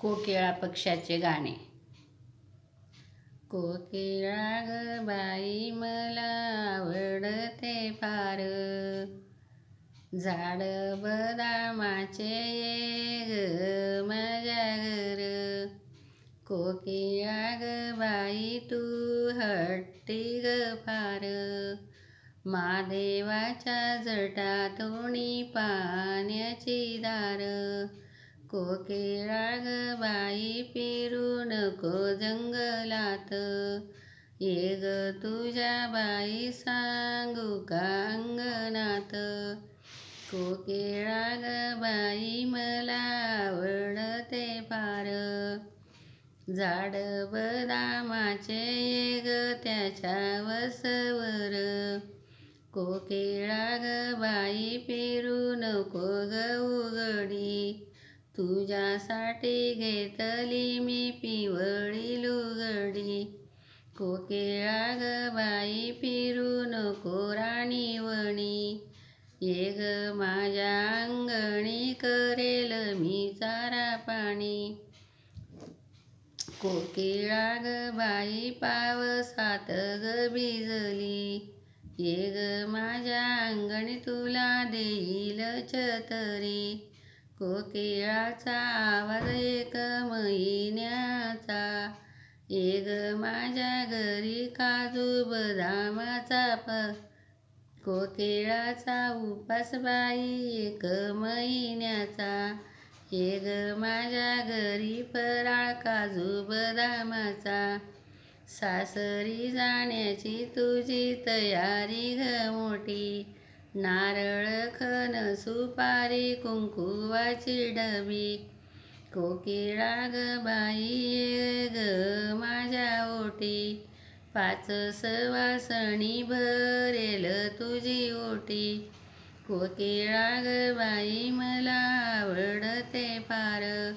कोकिळा पक्षाचे गाणे. कोकिळा ग बाई मला आवडते फार. झाड बदामाचे ये ग माझ्या घर. कोकिळा ग बाई तू हट्टी ग फार. महादेवाच्या जटातोणी पाण्याची दार. कोकिळा ग बाई नको जंगलात. ये ग तुझ्या बाई सांगू का अंगणात? कोकिळा ग बाई मला आवडते फार. झाड बदामाचे ये ग त्याच्या वसवर. कोकिळा ग बाई पेरू नको ग उघडी तुझ्यासाठी घेतली मी पिवळी लुगडी. कोकिळा ग बाई फिरू नको राणीवणी ये ग माझ्या अंगणी करेल मी चारा पाणी. कोकिळा ग बाई पावसात ग भिजली. ये ग माझ्या अंगणी तुला देईल छतरी. कोकिळाचा आवाज एक महिन्याचा. ये ग माझ्या घरी काजू बदामाचा प कोकिळाचा उपास बाई एक महिन्याचा. ये ग माझ्या घरी फराळ काजू बदामाचा सासरी जाण्याची तुझी तयारी घ मोठी. नारळ खन सुपारी कुंकुवाची डबी. कोकिळा ग बाई ये ग माझ्या ओटी. पाच सवासणी भरेल तुझी ओटी. कोकिळा ग बाई मला आवडते फार.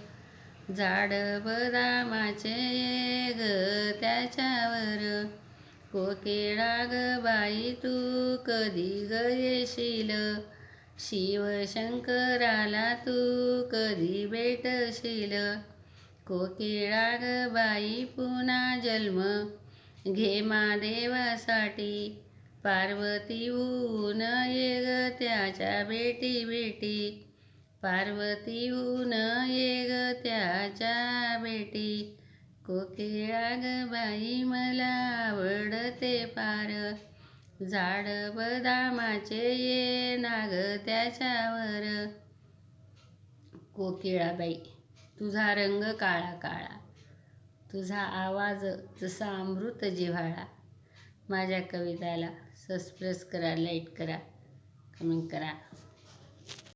झाड बदामाचे ये ग त्याच्यावर. कोकिळा ग बाई तू कधी ग येशील? शिवशंकराला तू कधी भेटशील? कोकिळा ग बाई पुन्हा जन्म? घे महादेवासाठी पार्वती ऊन ये ग त्याच्या बेटी बेटी. पार्वती ऊन ये ग त्याच्या बेटी. कोकिळा ग बाई मला आवडते पार. झाड बदामाचे ये नाग त्याच्यावर. कोकिळाबाई तुझा रंग काळा काळा. तुझा आवाज जसा अमृत जिव्हाळा. माझ्या कविताला सबस्क्राईब करा लाईक करा कमेंट करा.